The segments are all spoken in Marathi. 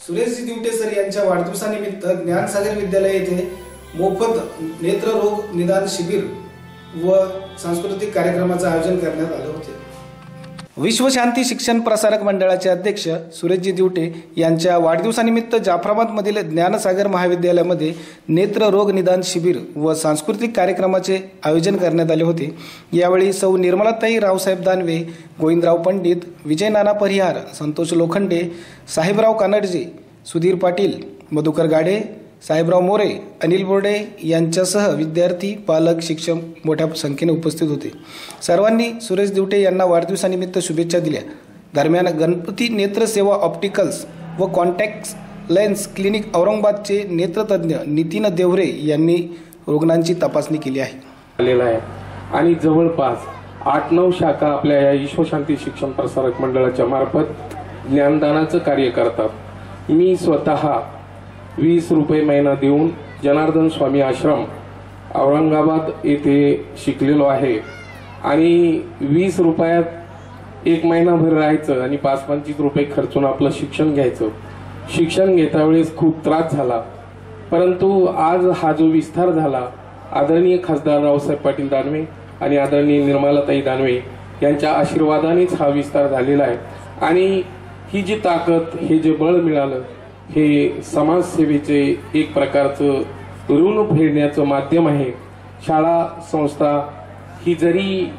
सुरेशजी दिवटे सर यांच्या वाढदिवसानिमित्त ज्ञानसागर विद्यालय येथे मोफत नेत्ररोग निदान शिबिर व सांस्कृतिक कार्यक्रमाचं आयोजन करण्यात आले होते. विश्वशांती शिक्षण प्रसारक मंडळाचे अध्यक्ष सुरेशजी दिवटे यांच्या वाढदिवसानिमित्त जाफराबादमधील ज्ञानसागर महाविद्यालयामध्ये नेत्ररोग निदान शिबिर व सांस्कृतिक कार्यक्रमाचे आयोजन करण्यात आले होते. यावेळी सौ निर्मलाताई रावसाहेब दानवे गोविंदराव पंडित विजय नाना परिहार संतोष लोखंडे साहेबराव कानडजे सुधीर पाटील मधुकर गाडे साहेबराव मोरे अनिल बोर्डे यांच्यासह विद्यार्थी पालक शिक्षक मोठ्या संख्येने उपस्थित होते. सर्वांनी सुरेश दिवटे यांना वाढदिवसानिमित्त शुभेच्छा दिल्या. दरम्यान गणपती नेत्रसेवा ऑप्टिकल्स व कॉन्टॅक्ट्स लेन्स क्लिनिक औरंगाबादचे नेत्रतज्ञ नितीन देवरे यांनी रुग्णांची तपासणी केली आहे. आलेला आहे. आणि जवळपास आठ नऊ शाखा आपल्या या ईश्वशांती शिक्षण प्रसारक मंडळाच्या मार्फत ज्ञानदानाचं कार्य करतात. मी स्वतः वीस रुपये महिना देऊन जनार्दन स्वामी आश्रम औरंगाबाद येथे शिकलेलो आहे. आणि वीस रुपयात एक महिनाभर राहायचं आणि पाच पंचवीस रुपये खर्चून आपलं शिक्षण घ्यायचं. शिक्षण घेता वेळेस खूप त्रास झाला. परंतु आज हा जो विस्तार झाला आदरणीय खासदार रावसाहेब पाटील दानवे आणि आदरणीय निर्मलाताई दानवे यांच्या आशीर्वादानेच हा विस्तार झालेला आहे. आणि ही जी ताकद हे जे बळ मिळालं हे समाजसेवेचे एक प्रकारचं ऋण फेडण्याचं माध्यम आहे. शाळा संस्था ही जरी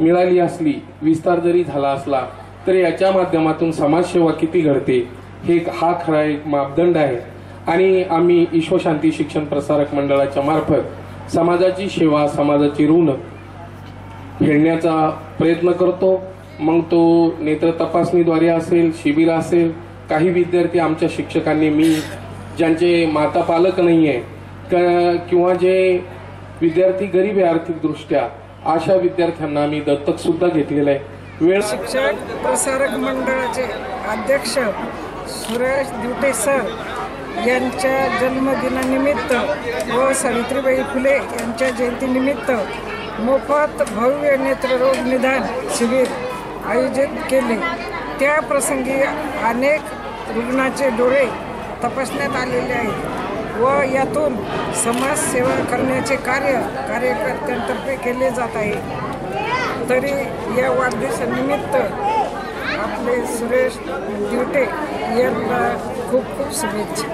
मिळाली असली विस्तार जरी झाला असला तरी याच्या माध्यमातून समाजसेवा किती घडते हे हा खरा एक मापदंड आहे. आणि आम्ही ईश्वशांती शिक्षण प्रसारक मंडळाच्या मार्फत समाजाची सेवा समाजाची ऋण फेडण्याचा प्रयत्न करतो. मग तो नेत्र तपासणीद्वारे असेल शिबिर असेल काही विद्यार्थी आमच्या शिक्षकांनी मी ज्यांचे माता पालक नाही आहे किंवा जे विद्यार्थी गरीब आहे आर्थिकदृष्ट्या अशा विद्यार्थ्यांना आम्ही दत्तक सुद्धा घेतलेलं आहे. वेळ शिक्षक प्रसारक मंडळाचे अध्यक्ष सुरेश दिवटे सर यांच्या जन्मदिनानिमित्त व सावित्रीबाई फुले यांच्या जयंतीनिमित्त मोफत भव्य नेत्ररोग निदान शिबिर आयोजित केले. त्या प्रसंगी अनेक रुग्णाचे डोळे तपासण्यात आलेले आहेत व यातून समाजसेवा करण्याचे कार्य कार्यकर्त्यांतर्फे केले जात आहे. तरी या वाढदिवसानिमित्त आपले सुरेश दिवटे यांना खूप खूप शुभेच्छा.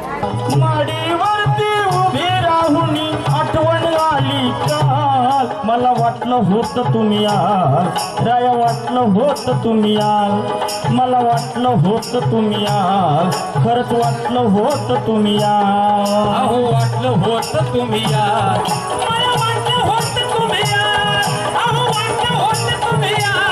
वाटलं होत तुम्ही याल राया वाटलं होत तुम्ही याल मला वाटलं होत तुम्ही याल खरंच वाटलं होत तुम्ही याल अहो वाटलं होत तुम्ही याल मला वाटलं होत तुम्ही याल अहो वाटलं होत तुम्ही याल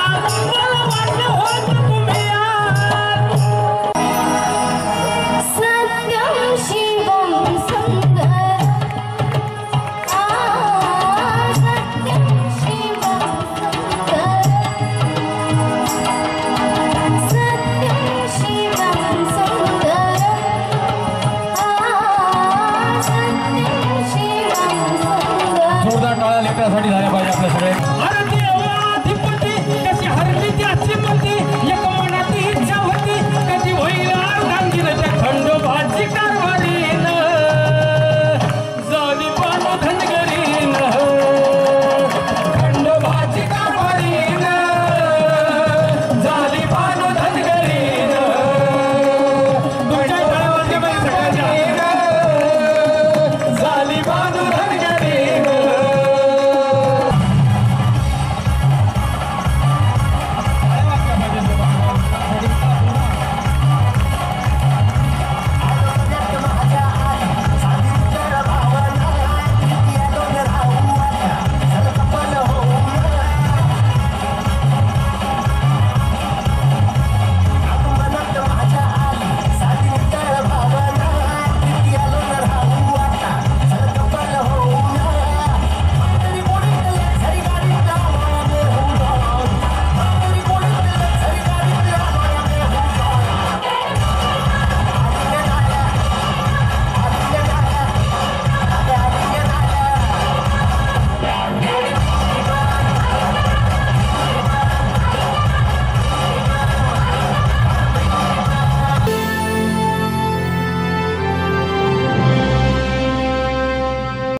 सत्यं झाल्या पाहिजे आपल्या सगळे